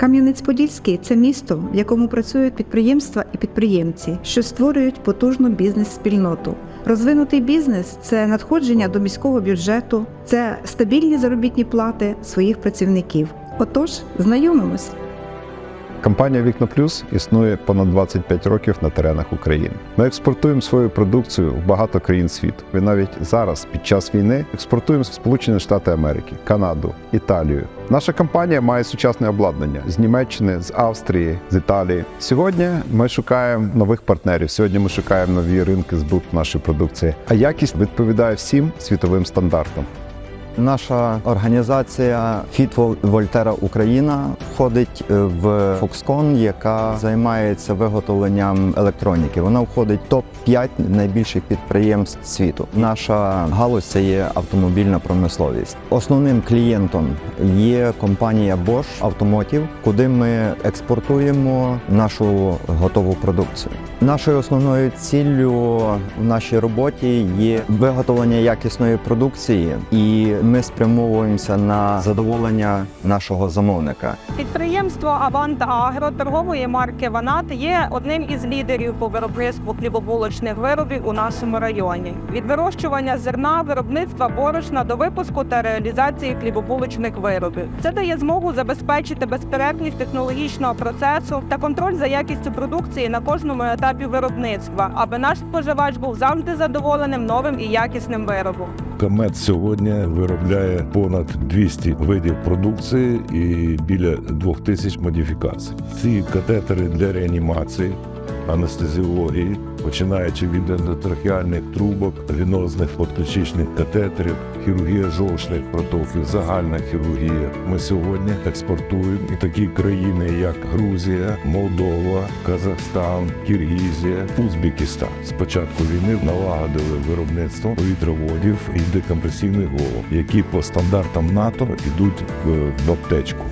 Кам'янець-Подільський це місто, в якому працюють підприємства і підприємці, що створюють потужну бізнес-спільноту. Розвинутий бізнес це надходження до міського бюджету, це стабільні заробітні плати своїх працівників. Отож, знайомимось. Компанія Вікно Плюс існує понад 25 років на теренах України. Ми експортуємо свою продукцію в багато країн світу. І навіть зараз, під час війни, експортуємо в Сполучені Штати Америки, Канаду, Італію. Наша компанія має сучасне обладнання з Німеччини, з Австрії, з Італії. Сьогодні ми шукаємо нових партнерів. Сьогодні ми шукаємо нові ринки збуту нашої продукції. А якість відповідає всім світовим стандартам. Наша організація Fit Volterra Україна входить е, в Foxconn, яка займається виготовленням електроніки. Вона входить в топ 5 найбільших підприємств світу. Наша галузь це є автомобільна промисловість. Основним клієнтом є компанія Bosch Automotive, куди ми експортуємо нашу готову продукцію. Нашою основною ціллю в нашій роботі є виготовлення якісної продукції, і ми спрямовуємося на задоволення нашого замовника. Підприємство Авант Агро торгової марки Ванат є одним із лідерів по виробництву хлібобулочних виробів у нашому районі. Від вирощування зерна, виробництва борошна до випуску та реалізації хлібобулочних виробів. Це дає змогу забезпечити безперервність технологічного процесу та контроль за якістю продукції на кожному етапі виробництва, аби наш споживач був завжди задоволеним новим і якісним виробом. Камет сьогодні виробляє понад 200 видів продукції і біля 2000 модифікацій. Ці катетери для реанімації, анестезіології, починаючи від ендотрахеальних трубок, венозних подключичних катетерів, хірургія жовчних протоків, загальна хірургія. Ми сьогодні експортуємо і такі країни, як Грузія, Молдова, Казахстан, Киргізія, Узбекистан. З початку війни налагодили виробництво повітроводів і декомпресійних голов, які по стандартам НАТО йдуть е, в аптечку.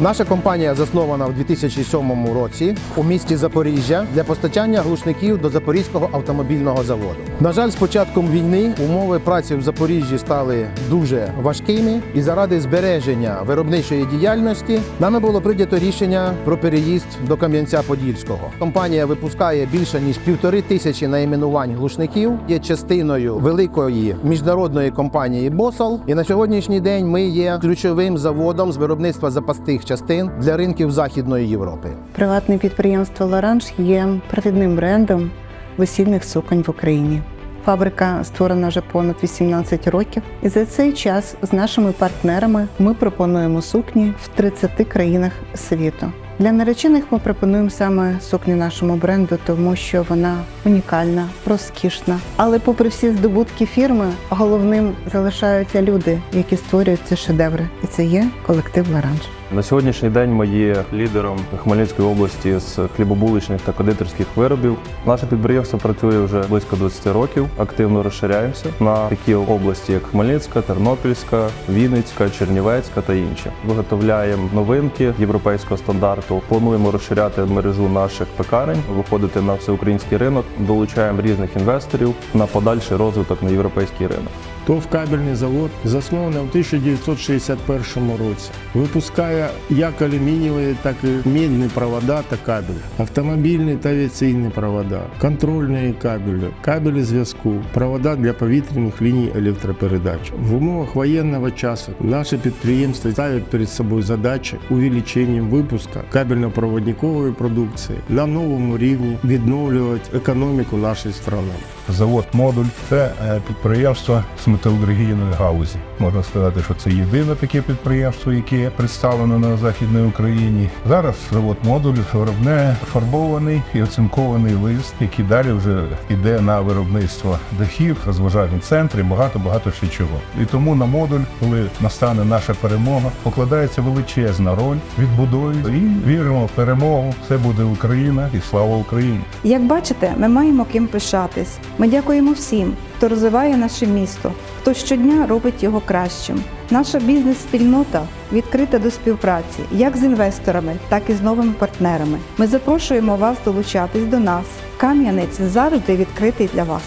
Наша компанія заснована в 2007 році у місті Запоріжжя для постачання глушників до Запорізького автомобільного заводу. На жаль, з початком війни умови праці в Запоріжжі стали дуже важкими, і заради збереження виробничої діяльності нами було прийнято рішення про переїзд до Кам'янця-Подільського. Компанія випускає більше ніж півтори тисячі найменувань глушників, є частиною великої міжнародної компанії Босал. І на сьогоднішній день ми є ключовим заводом з виробництва запасних частин для ринків Західної Європи. Приватне підприємство Лоранж є провідним брендом весільних суконь в Україні. Фабрика створена вже понад 18 років, і за цей час з нашими партнерами ми пропонуємо сукні в 30 країнах світу. Для наречених ми пропонуємо саме сукню нашому бренду, тому що вона унікальна, розкішна. Але, попри всі здобутки фірми, головним залишаються люди, які створюють ці шедеври, і це є колектив Лоранж. На сьогоднішній день ми є лідером Хмельницької області з хлібобуличних та кондитерських виробів. Наше підприємство працює вже близько 20 років. Активно розширяємося на такі області, як Хмельницька, Тернопільська, Вінницька, Чернівецька та інші. Виготовляємо новинки європейського стандарту. Плануємо розширяти мережу наших пекарень, виходити на всеукраїнський ринок. Долучаємо різних інвесторів на подальший розвиток на європейський ринок. ТОВ «Кабельний завод заснований у 1961 році. Випускає як алюмінієві, так і мідні провода та кабелі, автомобільні та авіаційні провода, контрольні кабелі, кабелі зв'язку, провода для повітряних ліній електропередач. В умовах воєнного часу наші підприємства ставлять перед собою задачі увеличення випуску кабельно-проводникової продукції на новому рівні відновлювати економіку нашої країни. Завод модуль це е, підприємство з металургійної гаузі. Можна сказати, що це єдине таке підприємство, яке представлено на західній Україні. Зараз завод модуль виробляє фарбований і оцинкований лист, який далі вже йде на виробництво дахів, розважальні центри, багато багато ще чого. І тому на модуль, коли настане наша перемога, покладається величезна роль відбудові і віримо в перемогу. Це буде Україна і слава Україні. Як бачите, ми маємо ким пишатись. Ми дякуємо всім, хто розвиває наше місто, хто щодня робить його кращим. Наша бізнес-спільнота відкрита до співпраці як з інвесторами, так і з новими партнерами. Ми запрошуємо вас долучатись до нас. Кам'янець завжди відкритий для вас.